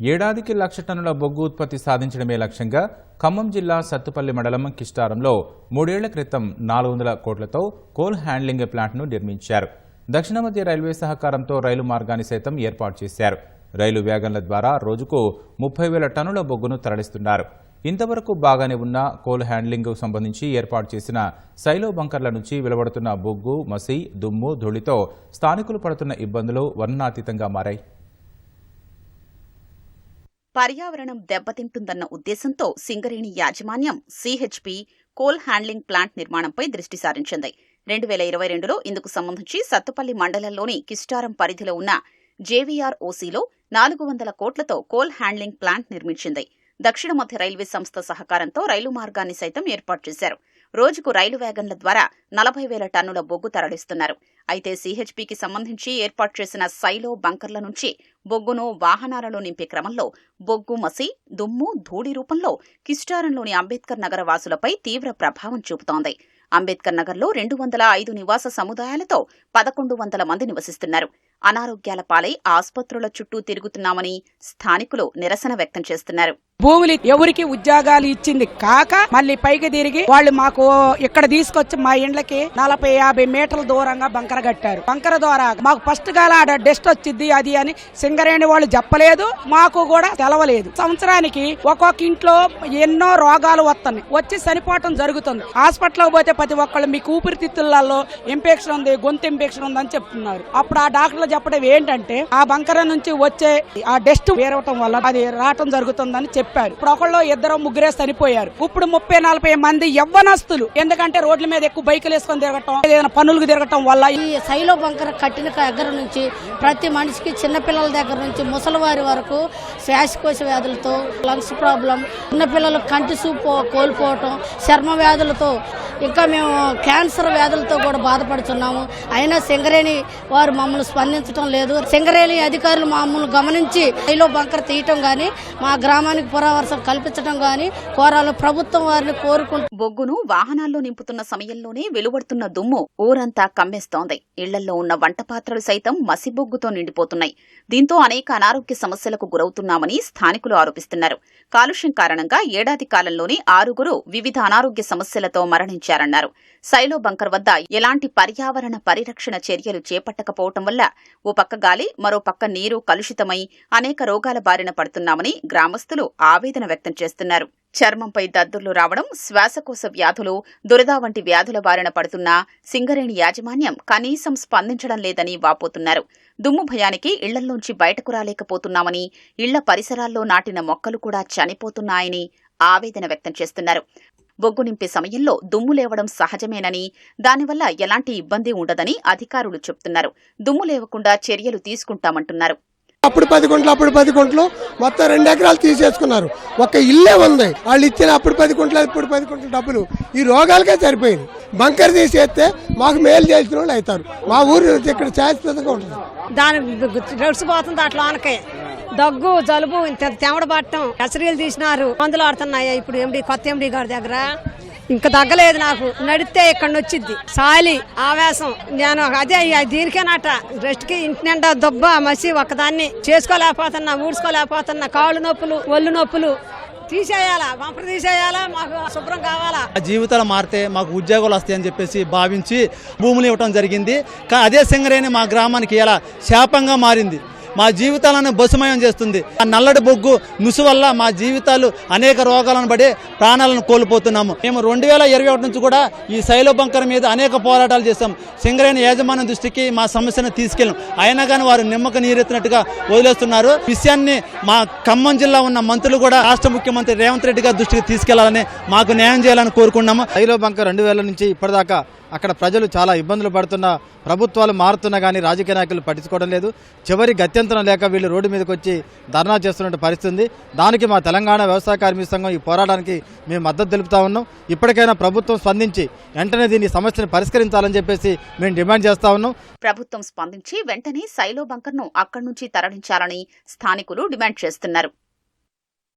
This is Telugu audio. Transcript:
ఏడాదికి లక్ష టన్నుల బొగ్గు ఉత్పత్తి సాధించడమే లక్ష్యంగా ఖమ్మం జిల్లా సత్తుపల్లి మండలం కిష్టారంలో మూడేళ్ళ క్రితం నాలుగు వందల కోట్లతో కోల్ హ్యాండ్లింగ్ ప్లాంట్ను నిర్మించారు. దక్షిణ మధ్య రైల్వే సహకారంతో రైలు మార్గాన్ని సైతం ఏర్పాటు చేశారు. రైలు వ్యాగన్ల ద్వారా రోజుకు ముప్పై వేల టన్నుల బొగ్గును తరలిస్తున్నారు. ఇంతవరకు బాగానే ఉన్న కోల్ హ్యాండ్లింగ్ సంబంధించి ఏర్పాటు చేసిన సైలో బంకర్ల నుంచి వెలువడుతున్న బొగ్గు మసి దుమ్ము ధూళితో స్థానికులు పడుతున్న ఇబ్బందులు వర్ణాతీతంగా మారాయి. పర్యావరణం దెబ్బతింటుందన్న ఉద్దేశంతో సింగరేణి యాజమాన్యం సిహెచ్పి కోల్ హ్యాండ్లింగ్ ప్లాంట్ నిర్మాణంపై దృష్టి సారించింది. రెండు వేల ఇరవై రెండులో ఇందుకు సంబంధించి సత్తుపల్లి మండలంలోని కిస్టారం పరిధిలో ఉన్న జేవీఆర్ ఓసీలో నాలుగు వందల కోట్లతో కోల్ హ్యాండ్లింగ్ ప్లాంట్ నిర్మించింది. దక్షిణ మధ్య రైల్వే సంస్థ సహకారంతో రైలు మార్గాన్ని సైతం ఏర్పాటు చేశారు. రోజుకు రైలు వ్యాగన్ల ద్వారా నలభై వేల టన్నుల బొగ్గు తరలిస్తున్నారు. అయితే సిహెచ్పికి సంబంధించి ఏర్పాటు చేసిన సైలో బంకర్ల నుంచి బొగ్గును వాహనాలలో నింపే క్రమంలో బొగ్గు మసి దుమ్ము ధూళి రూపంలో కిస్టారంలోని అంబేద్కర్ నగర వాసులపై తీవ్ర ప్రభావం చూపుతోంది. అంబేద్కర్ నగర్లో రెండు వందల ఐదు నివాస సముదాయాలతో పదకొండు వందల మంది నివసిస్తున్నారు. అనారోగ్యాల పాలై ఆసుపత్రుల చుట్టూ తిరుగుతున్నామని స్థానికులు నిరసన వ్యక్తం చేస్తున్నారు. భూములు ఎవరికి ఉద్యోగాలు ఇచ్చింది కాక మళ్ళీ పైకి తిరిగి వాళ్ళు మాకు ఇక్కడ తీసుకొచ్చి మా ఇండ్లకి నలభై యాభై మీటర్ల దూరంగా బంకర కట్టారు. బంకర ద్వారా మాకు ఫస్ట్ గాల ఆడ డస్ట్ వచ్చింది అది అని సింగరేణి వాళ్ళు చెప్పలేదు మాకు కూడా తెలవలేదు. సంవత్సరానికి ఒక్కొక్క ఇంట్లో ఎన్నో రోగాలు వస్తున్నాయి. వచ్చి చనిపోవటం జరుగుతుంది. హాస్పిటల్కి పోతే ప్రతి ఒక్కళ్ళు మీకు ఊపిరితిత్తులలో ఇన్ఫెక్షన్ ఉంది గొంతు ఇన్ఫెక్షన్ ఉంది అని చెప్తున్నారు. అప్పుడు ఆ డాక్టర్లు చెప్పడం ఏంటంటే ఆ బంకర నుంచి వచ్చే ఆ డెస్ట్ వేరవటం వల్ల అది రావటం జరుగుతుందని చెప్పి చెప్పారు ఇప్పుడు ఒకళ్ళు ఇద్దరు ముగ్గురే చనిపోయారు. ఇప్పుడు ముప్పై నలభై మంది యవ్వనస్తులు. ఎందుకంటే రోడ్ల మీద ఎక్కువ బైకులు వేసుకొని తిరగటం ఏదైనా పనులకు తిరగటం వల్ల ఈ శైలో బంకర కట్టిన దగ్గర నుంచి ప్రతి మనిషికి చిన్నపిల్లల దగ్గర నుంచి ముసలివారి వరకు శ్వాసకోశ వ్యాధులతో లంగ్స్ ప్రాబ్లం చిన్నపిల్లలు కంటి చూపు కోల్పోవటం చర్మ వ్యాధులతో ఇంకా మేము క్యాన్సర్ వ్యాధులతో కూడా బాధపడుతున్నాము అయినా సింగరేణి వారు మమ్మల్ని స్పందించడం లేదు. సింగరేణి అధికారులు మమ్మల్ని గమనించి శైలో బంకర్ తీయటం గాని మా గ్రామానికి పురావర్శం కల్పించడం గాని కోరాలు ప్రభుత్వం వారిని కోరుకుంటూ బొగ్గును వాహనాల్లో నింపుతున్న సమయంలోనే వెలువడుతున్న దుమ్ము ఊరంతా కమ్మేస్తోంది. ఇళ్ళలో ఉన్న వంట పాత్రలు సైతం మసిబొగ్గుతో నిండిపోతున్నాయి. దీంతో అనేక అనారోగ్య సమస్యలకు గురవుతున్నామని స్థానికులు ఆరోపిస్తున్నారు. కాలుష్యం కారణంగా ఏడాది కాలంలోనే ఆరుగురు వివిధ అనారోగ్య సమస్యలతో మరణించారు. ఇచ్చారన్నారు సైలో బంకర్ వద్ద ఎలాంటి పర్యావరణ పరిరక్షణ చర్యలు చేపట్టకపోవటం వల్ల ఓ పక్క గాలి మరో పక్క నీరు కలుషితమై అనేక రోగాల బారిన పడుతున్నామని గ్రామస్తులు ఆవేదన వ్యక్తం చేస్తున్నారు. చర్మంపై దద్దుర్లు రావడం శ్వాసకోశ వ్యాధులు దురద వంటి వ్యాధుల బారిన పడుతున్న సింగరేణి యాజమాన్యం కనీసం స్పందించడం లేదని వాపోతున్నారు. దుమ్ము భయానికి ఇళ్ళల్లోంచి బయటకు రాలేకపోతున్నామని ఇళ్ళ పరిసరాల్లో నాటిన మొక్కలు కూడా చనిపోతున్నాయని ఆవేదన వ్యక్తం చేస్తున్నారు. బొగ్గు నింపే సమయంలో దుమ్ము లేవడం సహజమేనని దానివల్ల ఎలాంటి ఇబ్బంది ఉండదని అధికారులు చెప్తున్నారు. దుమ్ము లేవకుండా చర్యలు తీసుకుంటామంటున్నారు. అప్పుడు పది గుంటలు అప్పుడు పది గుంటలు మొత్తం రెండు ఎకరాలు తీసేసుకున్నారు. ఒక్క ఇల్లే ఉంది. వాళ్ళు ఇచ్చిన అప్పుడు పది గుంటలు ఇప్పుడు పది గుంటలు డబ్బులు. ఈ రోగాలకే సరిపోయింది. బంకర్ తీసేస్తే మాకు మేలు చేసిన వాళ్ళు అవుతారు. మా ఊరు ఇక్కడ శాశ్వతంగా ఉంటుంది. దాని గడిచిపోతుంది అట్లా ఆనకే దగ్గు జలుబు ఇంత తెమడ పట్టడం హెచ్చరీలు తీసినారు. మందులు ఆడుతున్నాయి ఇప్పుడు ఎండి కొత్త ఎండి గారి దగ్గర. ఇంకా తగ్గలేదు నాకు. నడితే ఇక్కడ నొచ్చిద్ది. సాలి ఆవేశం నేను అదే దీనికే దీనికేనట. రెస్ట్కి ఇంటి నిండా దొబ్బ మసి ఒక్కదాన్ని చేసుకోలేకపోతున్నా ఊడ్చుకోలేకపోతున్నా. కాళ్ళు నొప్పులు ఒళ్ళు నొప్పులు. తీసేయాలా? వంపలు తీసేయాలా? మాకు శుభ్రం కావాలా? ఆ జీవితాలు మారితే మాకు ఉద్యోగాలు వస్తాయని చెప్పేసి భావించి భూములు ఇవ్వటం జరిగింది. అదే సింగరేణి మా గ్రామానికి ఇలా శాపంగా మారింది. మా జీవితాలను బసుమయం చేస్తుంది. ఆ నల్లటి బొగ్గు నుసు వల్ల మా జీవితాలు అనేక రోగాలను పడి ప్రాణాలను కోల్పోతున్నాము. మేము రెండు వేల ఇరవై ఒకటి నుంచి కూడా ఈ శైల బంకర్ మీద అనేక పోరాటాలు చేస్తాం సింగరేణి యాజమాన్యం దృష్టికి మా సమస్యను తీసుకెళ్ళాం. అయినా కానీ వారు నిమ్మక నీరెత్తినట్టుగా వదిలేస్తున్నారు. విషయాన్ని మా ఖమ్మం జిల్లా ఉన్న మంత్రులు కూడా రాష్ట్ర ముఖ్యమంత్రి రేవంత్ రెడ్డి గారి దృష్టికి తీసుకెళ్ళాలని మాకు న్యాయం చేయాలని కోరుకున్నాము. రైలో రెండు వేల నుంచి ఇప్పటిదాకా అక్కడ ప్రజలు చాలా ఇబ్బందులు పడుతున్న ప్రభుత్వాలు మారుతున్నా కానీ రాజకీయ నాయకులు పట్టించుకోవడం లేదు. చివరి నియంత్రణ లేక వీళ్ళు రోడ్డు మీదకి వచ్చి ధర్నా చేస్తున్న పరిస్థితి ఉంది దానికి మా తెలంగాణ వ్యవసాయ కార్మిక సంఘం ఈ పోరాటానికి మేము మద్దతు తెలుపుతా ఉన్నాం. ఇప్పటికైనా ప్రభుత్వం స్పందించి వెంటనే దీని సమస్యను పరిష్కరించాలని చెప్పేసి మేము డిమాండ్ చేస్తా ఉన్నాం. ప్రభుత్వం స్పందించి వెంటనే సైలో బంకర్ను అక్కడి నుంచి తరలించాలని స్థానికులు డిమాండ్ చేస్తున్నారు.